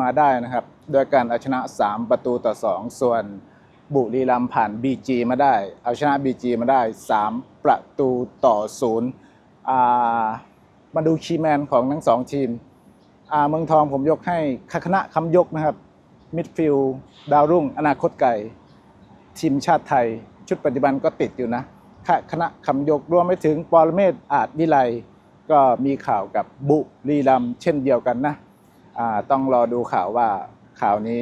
มาได้นะครับด้วยการเอาชนะ 3 ประตูต่อ 2 ส่วนบุรีรัมย์ผ่าน BG มาได้ เอาชนะ BG มาได้ 3 ประตูต่อ0อ่ามาดูคีแมนของทั้งสองทีมอ่าเมืองทองผมยกให้คณะคำยกนะครับมิดฟิลด์ดาวรุ่ง อนาคตไก่ ทีมชาติไทย ชุดปัจจุบันก็ติดอยู่นะคณะคำยกรวมไปถึงปรเมศอาจวิไลก็มีข่าวกับบุรีรัมเช่นเดียวกันนะ ต้องรอดูข่าวว่าข่าวนี้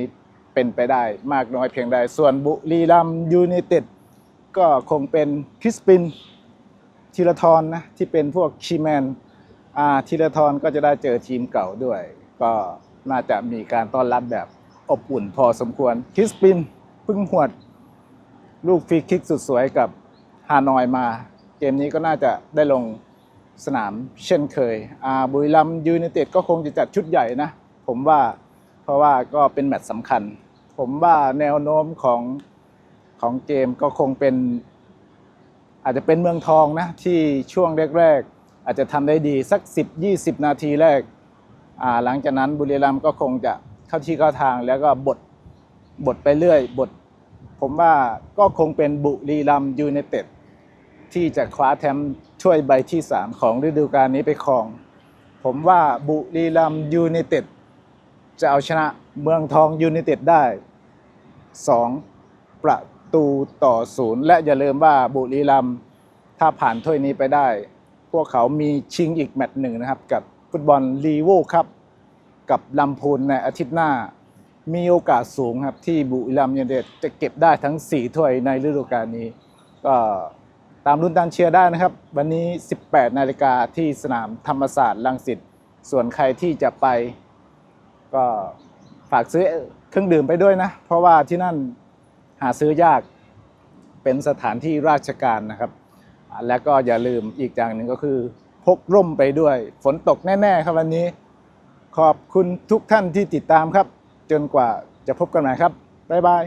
เป็นไปได้มากน้อยเพียงใด ส่วนบุรีรัมยูไนเต็ดก็คงเป็นคริสปินธีรทรนนะที่เป็นพวกคีแมนอ่าธีรทรก็จะได้เจอทีมเก่าด้วย ก็น่าจะมีการต้อนรับแบบอบอุ่นพอสมควรคริสปินพึ่งหวด ลูกฟรีคิกสุดสวยกับฮานอยมา เกมนี้ก็น่าจะได้ลงสนามเช่นเคยอ่าบุรีรัมย์ยูไนเต็ดก็คงจะจัดชุดใหญ่นะ ผมว่าเพราะว่าก็เป็นแมตช์สำคัญ ผมว่าแนวโน้มของของเกมก็คงเป็น อาจจะเป็นเมืองทองนะ ที่ช่วงแรกๆอาจจะทำได้ดีสัก 10-20 นาทีแรกหลังจากนั้นบุรีรัมย์ก็คงจะเข้าที่เข้าทางแล้วก็บดบดไปเรื่อยบดผมว่าก็คงเป็นบุรีรัมย์ยูไนเต็ดที่จะคว้าแชมป์ถ้วยใบที่ 3 ของฤดูกาลนี้ไปครอง ผมว่าบุรีรัมย์ยูไนเต็ด จะเอาชนะเมืองทองยูไนเต็ดได้ 2 ประตูต่อศูนย์และอย่าลืมว่าบุรีรัมย์ถ้าผ่านถ้วยนี้ไปได้ พวกเขามีชิงอีกแมตช์หนึ่งนะครับ กับฟุตบอลลีโวครับกับลำพูนในอาทิตย์หน้า มีโอกาสสูงครับ ที่บุรีรัมย์ยูไนเต็ดจะเก็บได้ทั้ง 4 ถ้วยในฤดูกาลนี้ ก็ตามรุ่นตามเชียร์ได้นะครับ วันนี้ 18 นาฬิกาที่สนามธรรมศาสตร์ลังสิตส่วนใครที่จะไป ก็ฝากซื้อเครื่องดื่มไปด้วยนะ เพราะว่าที่นั่นหาซื้อยากเป็นสถานที่ราชการนะครับ และก็อย่าลืมอีกอย่างหนึ่งก็คือพกร่มไปด้วย ฝนตกแน่ ๆ ครับวันนี้ ขอบคุณทุกท่านที่ติดตามครับ จนกว่าจะพบกันใหม่ครับ บ๊ายบาย